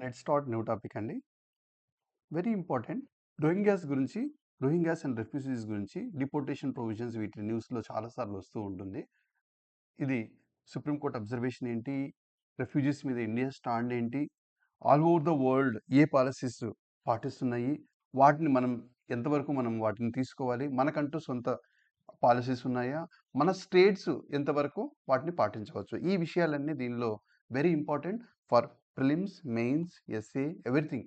Let start new topic అండి. Very important. Rohingyas గురించి, Rohingyas and refugees గురించి deportation provisions వీటి న్యూస్‌లో చాలా సార్లు వస్తూ ఉంటుంది. ఇది సుప్రీం కోర్ట్ అబ్జర్వేషన్ ఏంటి? రెఫ్యూజీస్ మీద ఇండియా స్టాండ్ ఏంటి? ఆల్ ఓవర్ ద వరల్డ్ ఏ పాలసీస్ పాటిస్తున్నాయి? వాటిని మనం ఎంతవరకు మనం వాటిని తీసుకోవాలి? మనకంటూ సొంత పాలసీస్ ఉన్నాయా? మన స్టేట్స్ ఎంతవరకు వాటిని పాటించవచ్చు? ఈ విషయాలన్నీ దీనిలో very important for prelims, mains, essay everything.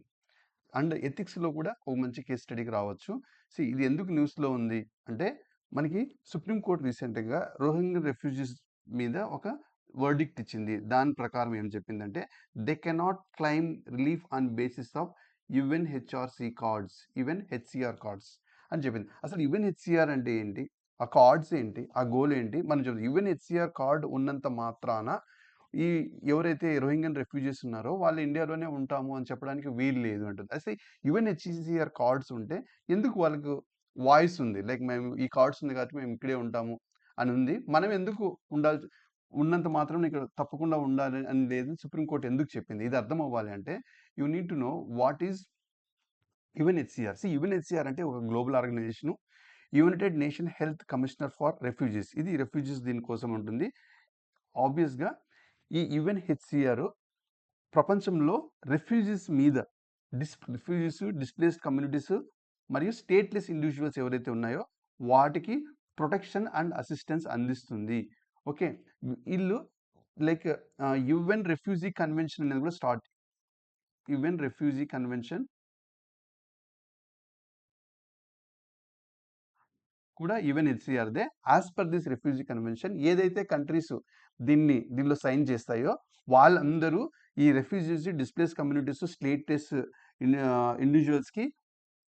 And ఎథిక్స్‌లో కూడా ఒక మంచి కేస్ స్టడీకి రావచ్చు. సో ఇది ఎందుకు న్యూస్‌లో ఉంది అంటే మనకి సుప్రీం కోర్ట్ రీసెంట్‌గా రోహింగ్యా రెఫ్యూజీస్ మీద ఒక వర్డిక్ట్ ఇచ్చింది. దాని ప్రకారం ఏం చెప్పిందంటే they cannot claim relief on basis of UNHRC cards, UNHCR cards అని చెప్పింది. అసలు యుఎన్‌హెచ్‌సీఆర్ అంటే ఏంటి? ఆ కార్డ్స్ ఏంటి? ఆ గోల్ ఏంటి? మనం చెప్తాం యుఎన్‌హెచ్‌సీఆర్ కార్డ్ ఉన్నంత మాత్రాన ఈ ఎవరైతే రోహింగ్యన్ రెఫ్యూజీస్ ఉన్నారో వాళ్ళు ఇండియాలోనే ఉంటాము అని చెప్పడానికి వీలు లేదు అంటుంది. అసలు యుఎన్‌హెచ్‌సీఆర్ కార్డ్స్ ఉంటే ఎందుకు వాళ్ళకు వాయిస్ ఉంది. లైక్ మేము ఈ కార్డ్స్ ఉంది కాబట్టి మేము ఇక్కడే ఉంటాము అని ఉంది. మనం ఎందుకు ఉండాల్సి ఉన్నంత మాత్రం ఇక్కడ తప్పకుండా ఉండాలి అని లేదు. సుప్రీం కోర్ట్ ఎందుకు చెప్పింది? ఇది అర్థం అవ్వాలి అంటే you need to know what is HCRC UN HCR అంటే ఒక global organisation United Nation health commissioner for refugees. ఇది రెఫ్యూజీస్ దీనికోసం ఉంటుంది. ఆబ్వియస్‌గా ఈ యుఎన్‌హెచ్‌సీఆర్ ప్రపంచంలో రెఫ్యూజీస్ మీద డిస్ రిఫ్యూజీస్, డిస్‌ప్లేస్డ్ కమ్యూనిటీస్ మరియు స్టేట్‌లెస్ ఇండివిజువల్స్ ఎవరైతే ఉన్నాయో వాటికి ప్రొటెక్షన్ అండ్ అసిస్టెన్స్ అందిస్తుంది. ఓకే. వీళ్ళు లైక్ యుఎన్ రెఫ్యూజీ కన్వెన్షన్ అనేది కూడా స్టార్ట్ యుఎన్ రెఫ్యూజీ కన్వెన్షన్ కూడా యుఎన్‌హెచ్‌సీఆర్‌దే. As per this refugee convention ఏదైతే కంట్రీస్ దీన్ని దీనిలో సైన్ చేస్తాయో వాళ్ళందరూ ఈ రెఫ్యూజీస్, డిస్ప్లేస్ కమ్యూనిటీస్, స్టేటస్ ఇండివిజువల్స్కి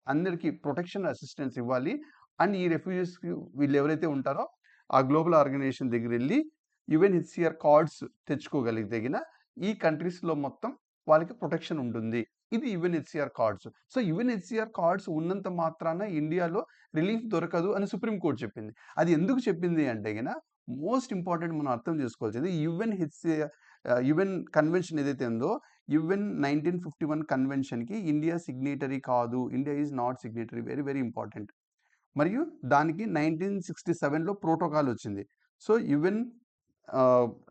అందరికీ ప్రొటెక్షన్, అసిస్టెన్స్ ఇవ్వాలి. అండ్ ఈ రెఫ్యూజీస్‌కి వీళ్ళు ఎవరైతే ఉంటారో ఆ గ్లోబల్ ఆర్గనైజేషన్ దగ్గర వెళ్ళి యుఎన్హెచ్సిఆర్ కార్డ్స్ తెచ్చుకోగలిగితే ఈ కంట్రీస్‌లో మొత్తం వాళ్ళకి ప్రొటెక్షన్ ఉంటుంది. ఇది UNHCR cards. So UNHCR cards ఉన్నంత మాత్రాన ఇండియాలో రిలీఫ్ దొరకదు అని సుప్రీం కోర్ట్ చెప్పింది. అది ఎందుకు చెప్పింది అంటే గిన మోస్ట్ ఇంపార్టెంట్ మనం అర్థం చేసుకోవాల్సింది యుఎన్ ఆహ్, యుఎన్ కన్వెన్షన్ ఏదైతే ఉందో యుఎన్ 1951 కన్వెన్షన్‌కి ఇండియా సిగ్నేటరీ కాదు. India is not signatory. Very very important. మరియు దానికి 1967లో ప్రోటోకాల్ వచ్చింది. So UN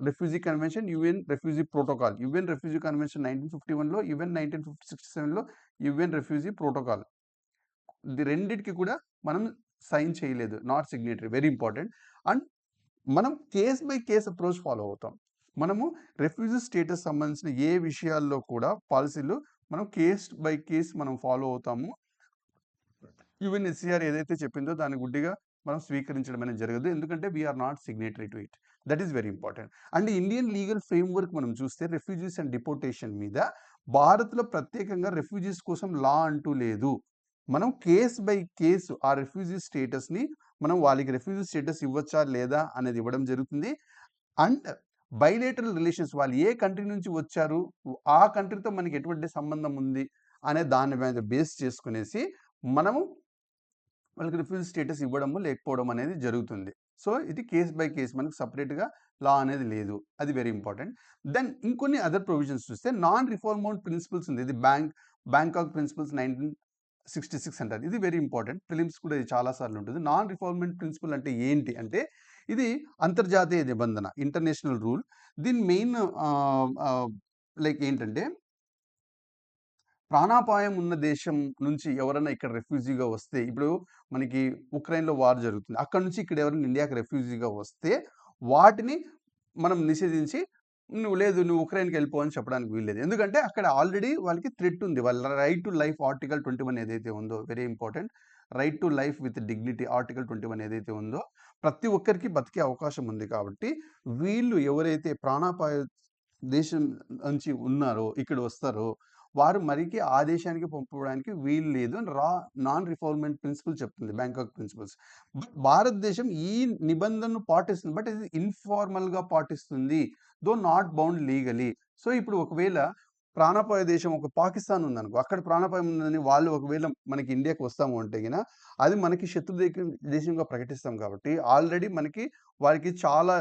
refugee convention, UN refugee protocol. UN refugee convention 1951లో, UN 1967లో యుఎన్ రెఫ్యూజీ ప్రోటోకాల్. ది రెండిటికి కూడా మనం సైన్ చేయలేదు. Not signatory. Very important. And మనం case by case approach follow అవుతాం. మనము రెఫ్యూజీ స్టేటస్ సంబంధించిన ఏ విషయాల్లో కూడా పాలసీలు మనం కేస్ బై కేస్ మనం ఫాలో అవుతాము. యుఎన్‌హెచ్‌సీఆర్ ఏదైతే చెప్పిందో దాన్ని గుడ్డిగా మనం స్వీకరించడం అనేది జరగదు. ఎందుకంటే we are not signatory to it. That is very important. And Indian legal framework మనం చూస్తే రెఫ్యూజీస్ అండ్ డిపోర్టేషన్ మీద భారత్‌లో ప్రత్యేకంగా రెఫ్యూజీస్ కోసం లా అంటూ లేదు. మనం కేస్ బై కేసు ఆ రెఫ్యూజీ స్టేటస్‌ని మనం వాళ్ళకి రెఫ్యూజీ స్టేటస్ ఇవ్వచ్చా? లేదా? అనేది ఇవ్వడం జరుగుతుంది. అండ్ బైలేటరల్ రిలేషన్స్ వాళ్ళు ఏ కంట్రీ నుంచి వచ్చారు? ఆ కంట్రీతో మనకి ఎటువంటి సంబంధం ఉంది? అనే దాని మీద బేస్ చేసుకునేసి మనము వాళ్ళకి రిఫ్యూజ్ స్టేటస్ ఇవ్వడము, లేకపోవడం అనేది జరుగుతుంది. సో ఇది కేస్ బై కేస్ మనకు సపరేట్గా లా అనేది లేదు. అది వెరీ ఇంపార్టెంట్. దెన్ ఇంకొన్ని అదర్ ప్రొవిజన్స్ చూస్తే నాన్ రిఫార్మౌంట్ ప్రిన్సిపల్స్ ఉంది. ఇది బ్యాంక్ బ్యాంకాక్ ప్రిన్సిపల్స్ నైన్టీన్ 1966 అంటారు. ఇది వెరీ ఇంపార్టెంట్. ప్రిలిమ్స్ కూడా ఇది చాలా సార్లు ఉంటుంది. నాన్ రిఫార్మెంట్ ప్రిన్సిపల్ అంటే ఏంటి? అంటే ఇది అంతర్జాతీయ నిబంధన. International rule. దీని మెయిన్ లైక్ ఏంటంటే ప్రాణాపాయం ఉన్న దేశం నుంచి ఎవరైనా ఇక్కడ రెఫ్యూజీగా వస్తే ఇప్పుడు మనకి ఉక్రెయిన్‌లో వార్ జరుగుతుంది. అక్కడి నుంచి ఇక్కడ ఎవరైనా ఇండియాకి రెఫ్యూజీగా వస్తే వాటిని మనం నిషేధించి నువ్వు లేదు నువ్వు ఉక్రెయిన్‌కి వెళ్ళిపో అని చెప్పడానికి వీల్లేదు. ఎందుకంటే అక్కడ ఆల్రెడీ వాళ్ళకి థ్రెట్ ఉంది. వాళ్ళ రైట్ టు లైఫ్ ఆర్టికల్ 21 ఏదైతే ఉందో very important. Right to life with dignity article 21 ఏదైతే ఉందో ప్రతి ఒక్కరికి బతికే అవకాశం ఉంది కాబట్టి వీళ్ళు ఎవరైతే ప్రాణాపాయ దేశం నుంచి ఉన్నారో ఇక్కడ వస్తారో వారు మరికి ఆ దేశానికి పంపడానికి వీలు లేదు అని రా నాన్ రిఫార్మెంట్ ప్రిన్సిపల్ చెప్తుంది. Bangkok principles. బట్ భారతదేశం ఈ నిబంధనను పాటిస్తుంది. బట్ ఇది ఇన్ఫార్మల్‌గా పాటిస్తుంది. Though not bound legally. So ఇప్పుడు ఒకవేళ ప్రాణాపాయ దేశం ఒక పాకిస్తాన్ ఉందనుకో. అక్కడ ప్రాణాపాయం ఉందని వాళ్ళు ఒకవేళ మనకి ఇండియాకి వస్తాము అంటే గిన అది మనకి శత్రు దేశంగా ప్రకటిస్తాం కాబట్టి ఆల్రెడీ మనకి వారికి చాలా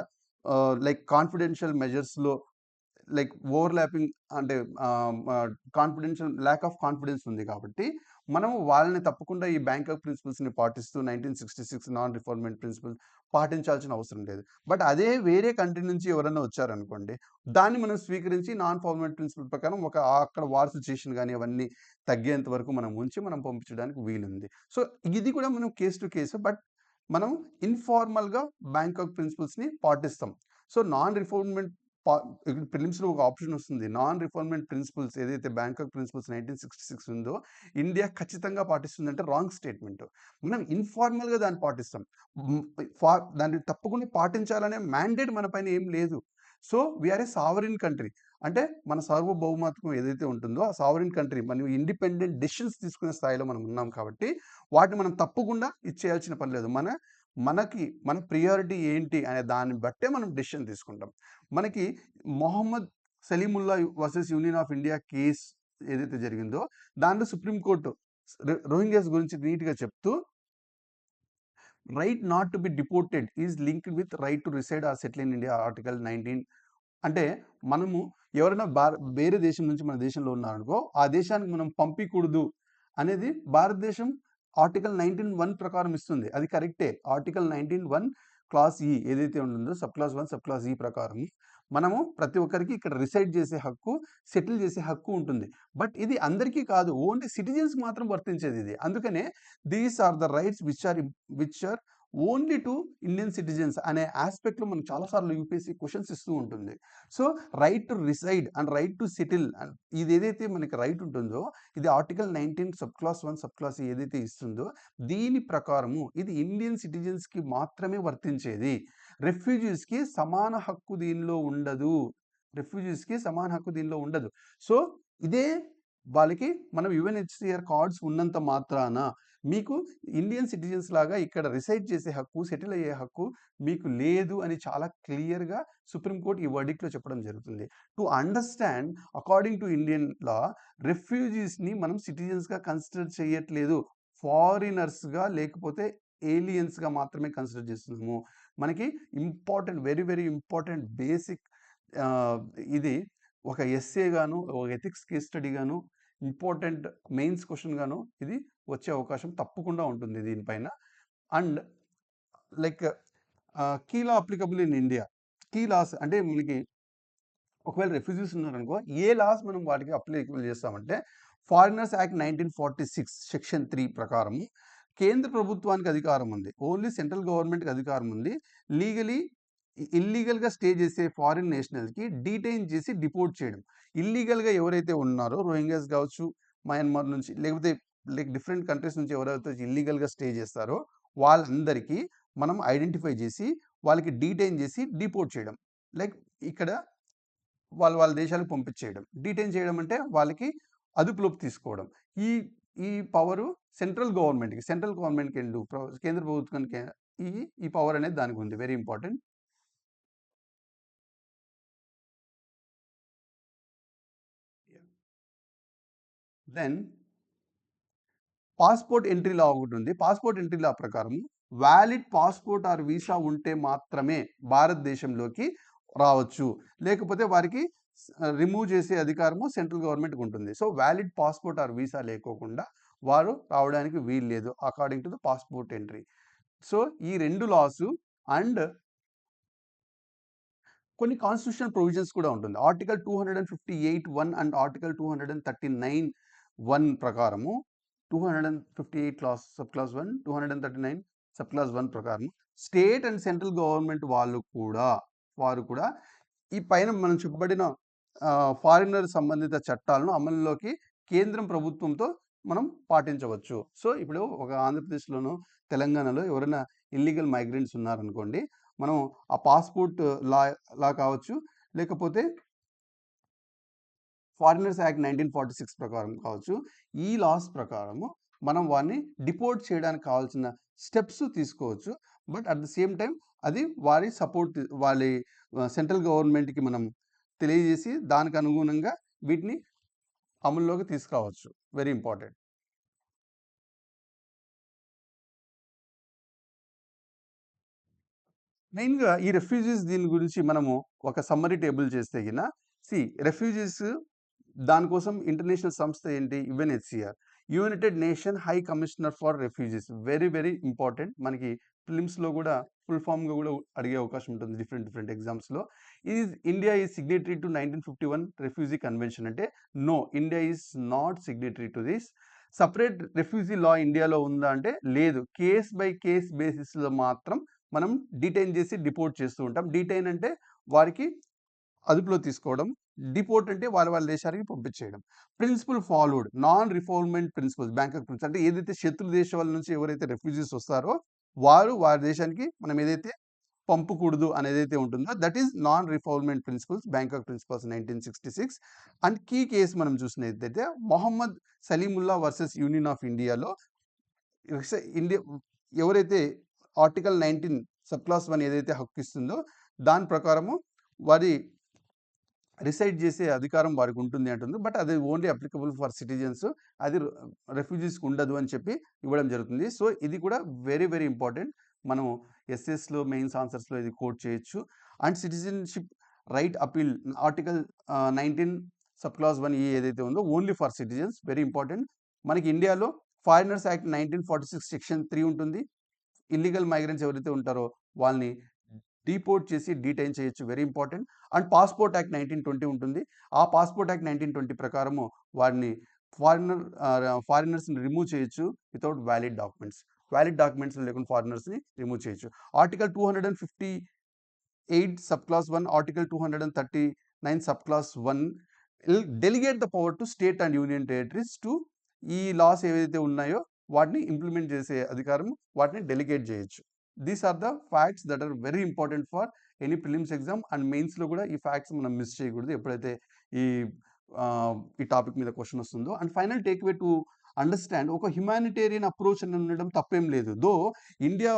లైక్ కాన్ఫిడెన్షియల్ మెజర్స్‌లో లైక్ ఓవర్‌లాపింగ్ అంటే కాన్ఫిడెన్స్ ల్యాక్ ఆఫ్ కాన్ఫిడెన్స్ ఉంది కాబట్టి, మనము వాళ్ళని తప్పకుండా ఈ బ్యాంక్ ఆఫ్ ప్రిన్సిపల్స్‌ని పాటిస్తూ 1966 నాన్ రిఫార్మెంట్ ప్రిన్సిపల్ పాటించాల్సిన అవసరం లేదు. బట్ అదే వేరే కంట్రీ నుంచి ఎవరైనా వచ్చారనుకోండి, దాన్ని మనం స్వీకరించి నాన్ ఫార్మెంట్ ప్రిన్సిపల్ ప్రకారం ఒక అక్కడ వార్ సిట్యుయేషన్ కానీ అవన్నీ తగ్గేంత వరకు మనం ఉంచి మనం పంపించడానికి వీలుంది. సో, ఇది కూడా మనం కేస్ టు కేస్ బట్ మనం ఇన్‌ఫార్మల్‌గా బ్యాంకాక్ ప్రిన్సిపల్స్‌ని పాటిస్తాం. సో, నాన్ రిఫార్మెంట్ పా ఇక్కడ ప్రిలిమ్స్‌లో ఒక ఆప్షన్ వస్తుంది. నాన్ రిఫార్మెంట్ ప్రిన్సిపల్స్ ఏదైతే బ్యాంకాక్ ప్రిన్సిపల్స్ 1966 ఉందో, ఇండియా ఖచ్చితంగా పాటిస్తుందంటే రాంగ్ స్టేట్‌మెంట్. మనం ఇన్‌ఫార్మల్‌గా దాన్ని పాటిస్తాం. ఫా దాన్ని తప్పకుండా పాటించాలనే మ్యాండేట్ మన పైన ఏం లేదు. So, we are sovereign sovereign country. అంటే మన సార్వభౌమత్వం ఏదైతే ఉంటుందో, ఆ సావరీన్ కంట్రీ మనం ఇండిపెండెంట్ డెసిషన్స్ తీసుకునే స్థాయిలో మనం ఉన్నాం కాబట్టి, వాటిని మనం తప్పకుండా ఇచ్చేయాల్సిన పని లేదు. మన మనకి మన ప్రియారిటీ ఏంటి అనే దాన్ని బట్టే మనం డిసిషన్ తీసుకుంటాం. మనకి Mohammad Salimullah versus union of India case ఏదైతే జరిగిందో, దాంట్లో సుప్రీంకోర్టు రో రోహింగ్యాస్ గురించి నీట్‌గా చెప్తూ right not to be deported is linked with right to reside or settle in India article 19 అంటే మనము ఎవరైనా భార వేరే దేశం నుంచి మన దేశంలో ఉన్నారనుకో, ఆ దేశానికి మనం పంపకూడదు అనేది భారతదేశం ఆర్టికల్ 19(1) ప్రకారం ఇస్తుంది. అది కరెక్టే. ఆర్టికల్ 19(1) క్లాస్ ఇ ఏదైతే ఉంటుందో sub clause 1, sub clause E ప్రకారం మనము ప్రతి ఒక్కరికి ఇక్కడ రిసైడ్ చేసే హక్కు, సెటిల్ చేసే హక్కు ఉంటుంది. బట్ ఇది అందరికీ కాదు. ఓన్లీ సిటిజన్స్‌కి మాత్రం వర్తించేది ఇది. అందుకనే these are the rights which are which are only to Indian citizens అనే యాస్పెక్ట్‌లో మనకు చాలా సార్లు యూపీఎస్సీ క్వశ్చన్స్ ఇస్తూ ఉంటుంది. So, right to reside and right to settle and ఏదైతే మనకి రైట్ ఉంటుందో, ఇది article 19 sub clause one sub clause ఏదైతే ఇస్తుందో, దీని ప్రకారము ఇది ఇండియన్ సిటిజన్స్‌కి మాత్రమే వర్తించేది. రెఫ్యూజీస్‌కి సమాన హక్కు దీనిలో ఉండదు. రెఫ్యూజీస్‌కి సమాన హక్కు దీనిలో ఉండదు. సో, ఇదే వాళ్ళకి మనం యుఎన్హెచ్సిఆర్ కార్డ్స్ ఉన్నంత మాత్రాన మీకు ఇండియన్ సిటిజన్స్ లాగా ఇక్కడ రిసైడ్ చేసే హక్కు, సెటిల్ అయ్యే హక్కు మీకు లేదు అని చాలా క్లియర్‌గా సుప్రీం కోర్ట్ ఈ వర్డిక్ట్‌లో చెప్పడం జరుగుతుంది. To understand according to Indian law రెఫ్యూజీస్‌ని మనం సిటిజన్స్‌గా కన్సిడర్ చేయట్లేదు. ఫారినర్స్‌గా లేకపోతే ఏలియన్స్‌గా మాత్రమే కన్సిడర్ చేస్తున్నాము. మనకి important very very important basic ఇది ఒక ఎస్ఏ గాను, ఒక ఎథిక్స్ కేస్ స్టడీ గాను, ఇంపార్టెంట్ మెయిన్స్ క్వశ్చన్గాను ఇది వచ్చే అవకాశం తప్పకుండా ఉంటుంది దీనిపైన. And like key law applicable in India. Key laws అంటే మనకి ఒకవేళ రెఫ్యూజీస్ ఉన్నారనుకో, ఏ లాస్ మనం వాటికి అప్లికబుల్ చేస్తామంటే, ఫారినర్స్ యాక్ట్ 1946 సెక్షన్ త్రీ ప్రకారము కేంద్ర ప్రభుత్వానికి అధికారం ఉంది. ఓన్లీ సెంట్రల్ గవర్నమెంట్‌కి అధికారం ఉంది. లీగలీ ఇల్లీగల్‌గా స్టే చేసే ఫారిన్ నేషనల్‌కి డీటైన్ చేసి డిపోర్ట్ చేయడం. ఇల్లీగల్‌గా ఎవరైతే ఉన్నారో రోహింగ్యాస్ కావచ్చు, మయన్మార్ నుంచి లేకపోతే లైక్ డిఫరెంట్ కంట్రీస్ నుంచి ఎవరైతే ఇల్లీగల్‌గా స్టే చేస్తారో వాళ్ళందరికీ మనం ఐడెంటిఫై చేసి, వాళ్ళకి డీటైన్ చేసి డిపోర్ట్ చేయడం. లైక్ ఇక్కడ వాళ్ళు వాళ్ళ దేశాలకు పంపించేయడం. డీటైన్ చేయడం అంటే వాళ్ళకి అదుపులోకి తీసుకోవడం. ఈ ఈ పవరు సెంట్రల్ గవర్నమెంట్‌కి, సెంట్రల్ గవర్నమెంట్కి వెళ్ళు కేంద్ర ప్రభుత్వానికి ఈ ఈ పవర్ అనేది దానికి ఉంది. Very important. Then passport entry law ఒకటుంది. పాస్‌పోర్ట్ ఎంట్రీ లా ప్రకారం వ్యాలిడ్ పాస్‌పోర్ట్ ఆర్ వీసా ఉంటే మాత్రమే భారతదేశంలోకి రావచ్చు. లేకపోతే వారికి రిమూవ్ చేసే అధికారము సెంట్రల్ గవర్నమెంట్‌కి ఉంటుంది. So, valid passport or visa లేకోకుండా వారు రావడానికి వీలు లేదు according to the passport entry. So, ఈ రెండు లాసు అండ్ కొన్ని కాన్స్టిట్యూషనల్ ప్రొవిజన్స్ కూడా ఉంటుంది. Article 258(1) and fifty eight one and article two hundred and thirty nine one ప్రకారము 258 clause sub clause 1, 239 sub clause one ప్రకారం స్టేట్ అండ్ సెంట్రల్ గవర్నమెంట్ వాళ్ళు కూడా వారు కూడా ఈ పైన మనం చెప్పబడిన ఫారినర్ సంబంధిత చట్టాలను అమలులోకి కేంద్రం ప్రభుత్వంతో మనం పాటించవచ్చు. సో, ఇప్పుడు ఒక ఆంధ్రప్రదేశ్లోను తెలంగాణలో ఎవరైనా ఇల్లీగల్ మైగ్రెంట్స్ ఉన్నారనుకోండి. మనం ఆ పాస్‌పోర్ట్ లా లా కావచ్చు, లేకపోతే ఫారినర్స్ యాక్ట్ 1946 ప్రకారం కావచ్చు. ఈ లాస్ ప్రకారము మనం వారిని డిపోర్ట్ చేయడానికి కావాల్సిన స్టెప్స్ తీసుకోవచ్చు. But at the same time అది వారి సపోర్ట్ వారి సెంట్రల్ గవర్నమెంట్‌కి మనం తెలియజేసి దానికి అనుగుణంగా వీటిని అమల్లోకి తీసుకురావచ్చు. Very important. మెయిన్‌గా ఈ రెఫ్యూజీస్ దీని గురించి మనము ఒక సమ్మరీ టేబుల్ చేస్తే గిన సి రెఫ్యూజీస్ దానికోసం ఇంటర్నేషనల్ సంస్థ ఏంటి? UNHCR united nation high commissioner for refugees. Very very important. మనకి ఫిలిమ్స్లో కూడా ఫుల్ ఫామ్గా కూడా అడిగే అవకాశం ఉంటుంది డిఫరెంట్ డిఫరెంట్ ఎగ్జామ్స్లో. Is India is signatory to nineteen fifty one refugee convention అంటే no India is not signatory to this. Separate refugee law ఇండియాలో ఉందా అంటే లేదు. కేస్ బై కేస్ బేసిస్లో మాత్రం మనం డిటైన్ చేసి డిపోర్ట్ చేస్తూ ఉంటాం. డిటైన్ అంటే వారికి అదుపులో తీసుకోవడం డిపోర్ట్ అంటే వాళ్ళ వాళ్ళ దేశానికి పంపించేయడం. Principle followed non refoulement principles Bangkok principle అంటే ఏదైతే శత్రు దేశాల నుంచి ఎవరైతే రెఫ్యూజీస్ వస్తారో వారు వారి దేశానికి మనం ఏదైతే పంపకూడదు అనేది అయితే ఉంటుందో that is non refoulement principles Bangkok principles nineteen sixty six. And key case మనం చూసినట్లయితే Mohammad Salimullah versus union of ఇండియాలో ఇండియా ఎవరైతే article nineteen sub clause one ఏదైతే హక్కు ఇస్తుందో దాని ప్రకారము వారి రిసైడ్ చేసే అధికారం వారికి ఉంటుంది అంటుంది. బట్ అది ఓన్లీ అప్లికబుల్ ఫర్ సిటిజన్స్. అది రెఫ్యూజీస్కి ఉండదు అని చెప్పి ఇవ్వడం జరుగుతుంది. సో ఇది కూడా వెరీ వెరీ ఇంపార్టెంట్. మనం ఎస్ఎస్లో మెయిన్స్ ఆన్సర్స్లో ఇది కోట్ చేయొచ్చు. And citizenship right appeal article nineteen sub clause one ఈ ఏదైతే ఉందో only for citizens very important. మనకి ఇండియాలో foreigners act nineteen forty six section three ఉంటుంది. ఇల్లీగల్ మైగ్రెంట్స్ ఎవరైతే ఉంటారో వాళ్ళని డీపోర్ట్ చేసి డీటైన్ చేయొచ్చు. Very important. And passport act nineteen twenty ఉంటుంది. ఆ పాస్పోర్ట్ యాక్ట్ నైన్టీన్ ట్వంటీ ప్రకారము వారిని ఫారినర్ ఫారినర్స్ని రిమూవ్ చేయొచ్చు without valid documents. Valid documents లేకుండా ఫారినర్స్ని రిమూవ్ చేయొచ్చు. Article two hundred and fifty eight sub clause one article two hundred and thirty nine sub clause one delegate the power to state and union territories to ఈ laws ఏవైతే ఉన్నాయో వాటిని implement చేసే అధికారం వాటిని డెలిగేట్ చేయొచ్చు. These are the facts that are very important for any prelims exam and మెయిన్స్లో కూడా ఈ ఫ్యాక్ట్స్ మనం మిస్ చేయకూడదు. ఎప్పుడైతే ఈ ఈ టాపిక్ మీద క్వశ్చన్ వస్తుందో. And final take way to understand ఒక హ్యుమానిటేరియన్ అప్రోచ్ అని ఉండడం తప్పేం లేదు. దో ఇండియా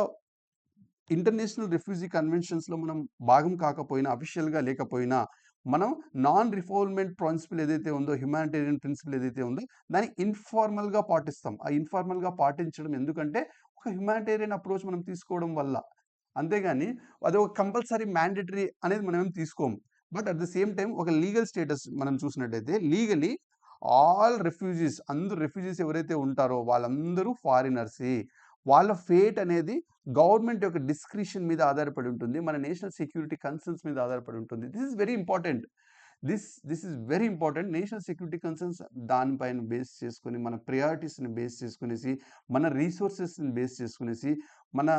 ఇంటర్నేషనల్ రిఫ్యూజీ కన్వెన్షన్స్లో మనం భాగం కాకపోయినా అఫీషియల్గా లేకపోయినా మనం నాన్ రిఫార్మెంట్ ప్రిన్సిపల్ ఏదైతే ఉందో హ్యుమానిటేరియన్ ప్రిన్సిపల్ ఏదైతే ఉందో దాన్ని ఇన్ఫార్మల్గా పాటిస్తాం. ఆ ఇన్ఫార్మల్గా పాటించడం ఎందుకంటే ఒక హ్యుమానిటేరియన్ అప్రోచ్ మనం తీసుకోవడం వల్ల. అంతేగాని అది ఒక కంపల్సరీ మ్యాండేటరీ అనేది మనం తీసుకోము. But at the same time ఒక లీగల్ స్టేటస్ మనం చూసినట్టయితే లీగలీ ఆల్ రెఫ్యూజీస్ అందరు రెఫ్యూజీస్ ఎవరైతే ఉంటారో వాళ్ళందరూ ఫారినర్సే వాళ్ళ ఫేట్ అనేది గవర్నమెంట్ యొక్క డిస్క్రిషన్ మీద ఆధారపడి ఉంటుంది. మన నేషనల్ సెక్యూరిటీ కన్సర్న్స్ మీద ఆధారపడి ఉంటుంది. This is very important this this is very important. National security concerns దానిపైన బేస్ చేసుకుని మన ప్రయారిటీస్ని బేస్ చేసుకునేసి మన రీసోర్సెస్ని బేస్ చేసుకునేసి మన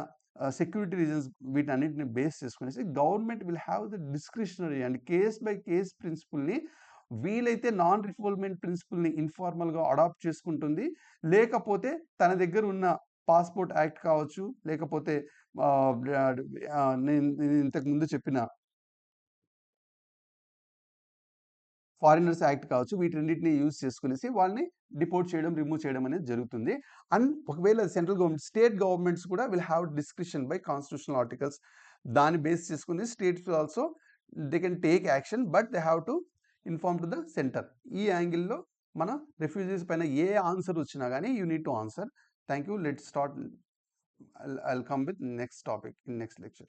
సెక్యూరిటీ రీజన్స్ వీటన్నిటిని బేస్ చేసుకునేసి government will have the discretionary and case by case ప్రిన్సిపల్ని వీలైతే నాన్ రిఫోల్మెంట్ ప్రిన్సిపల్ని ఇన్ఫార్మల్గా అడాప్ట్ చేసుకుంటుంది. లేకపోతే తన దగ్గర ఉన్న పాస్పోర్ట్ యాక్ట్ కావచ్చు లేకపోతే నేను ఇంతకు ముందు చెప్పిన ఫారినర్స్ యాక్ట్ కావచ్చు వీటిన్నింటిని యూజ్ చేసుకునేసి వాళ్ళని డిపోర్ట్ చేయడం రిమూవ్ చేయడం అనేది జరుగుతుంది. అండ్ ఒకవేళ సెంట్రల్ గవర్నమెంట్ స్టేట్ గవర్నమెంట్స్ కూడా will have description by constitutional articles. దాన్ని బేస్ చేసుకుని states also they can take action but they have to inform to the center. ఈ యాంగిల్లో మన రెఫ్యూజీస్ పైన ఏ ఆన్సర్ వచ్చినా కానీ you need to answer. Thank you let start I'll, come with next topic in next lecture.